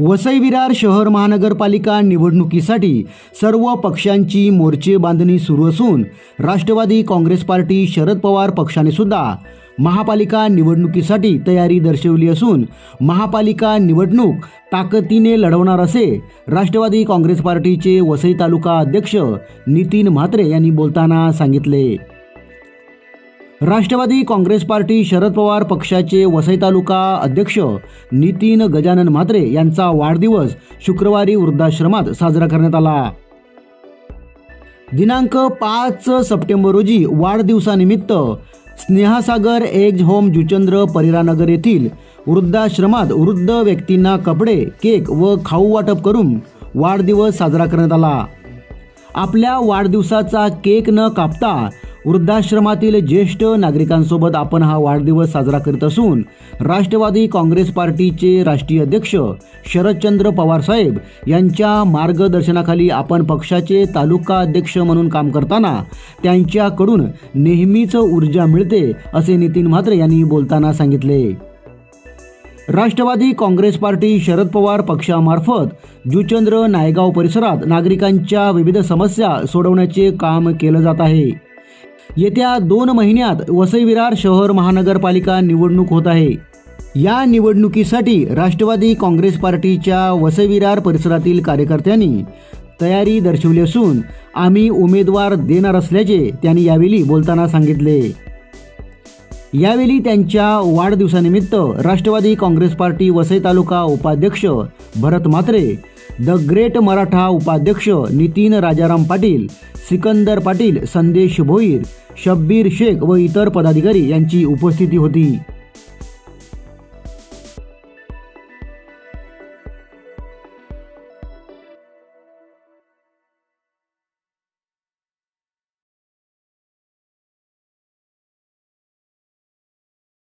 वसई विरार शहर महानगरपालिका निवडणुकीसाठी सर्व पक्षांची मोर्चे बांधणी सुरू असून राष्ट्रवादी काँग्रेस पार्टी शरद पवार पक्षाने सुद्धा महापालिका निवडणुकीसाठी तयारी दर्शवली असून महापालिका निवडणूक ताकदीने लढवणार असे राष्ट्रवादी काँग्रेस पार्टीचे वसई तालुका अध्यक्ष नितीन म्हात्रे यांनी बोलताना सांगितले. राष्ट्रवादी काँग्रेस पार्टी शरद पवार पक्षाचे वसई तालुका अध्यक्ष नितीन गजानन म्हात्रे यांचा वाढदिवस शुक्रवारी वृद्धाश्रमात साजरा करण्यात आला. दिनांक पाच सप्टेंबर रोजी वाढदिवसानिमित्त स्नेहासागर एज होम जुचंद्र परिरानगर येथील वृद्धाश्रमात वृद्ध व्यक्तींना कपडे केक व खाऊ वाटप करून वाढदिवस साजरा करण्यात आला. आपल्या वाढदिवसाचा केक न कापता वृद्धाश्रमातील ज्येष्ठ नागरिकांसोबत आपण हा वाढदिवस साजरा करीत असून राष्ट्रवादी काँग्रेस पार्टीचे राष्ट्रीय अध्यक्ष शरदचंद्र पवार साहेब यांच्या मार्गदर्शनाखाली आपण पक्षाचे तालुका अध्यक्ष म्हणून काम करताना त्यांच्याकडून नेहमीच ऊर्जा मिळते असे नितीन म्हात्रे यांनी बोलताना सांगितले. राष्ट्रवादी काँग्रेस पार्टी शरद पवार पक्षामार्फत जुचंद्र नायगाव परिसरात नागरिकांच्या विविध समस्या सोडवण्याचे काम केलं जात आहे. येत्या दोन महिन्यात वसई विरार शहर महानगरपालिका निवडणूक होत आहे. या निवडणुकीसाठी राष्ट्रवादी काँग्रेस पार्टीच्या वसई विरार परिसरातील कार्यकर्त्यांनी तयारी दर्शवली असून आम्ही उमेदवार देणार असल्याचे त्यांनी यावेळी बोलताना सांगितले. यावेळी त्यांच्या वाढदिवसानिमित्त राष्ट्रवादी काँग्रेस पार्टी वसई तालुका उपाध्यक्ष भरत म्हात्रे द ग्रेट मराठा उपाध्यक्ष नितीन राजाराम पाटील सिकंदर पाटील संदेश भोईर शब्बीर शेख व इतर पदाधिकारी यांची उपस्थिती होती.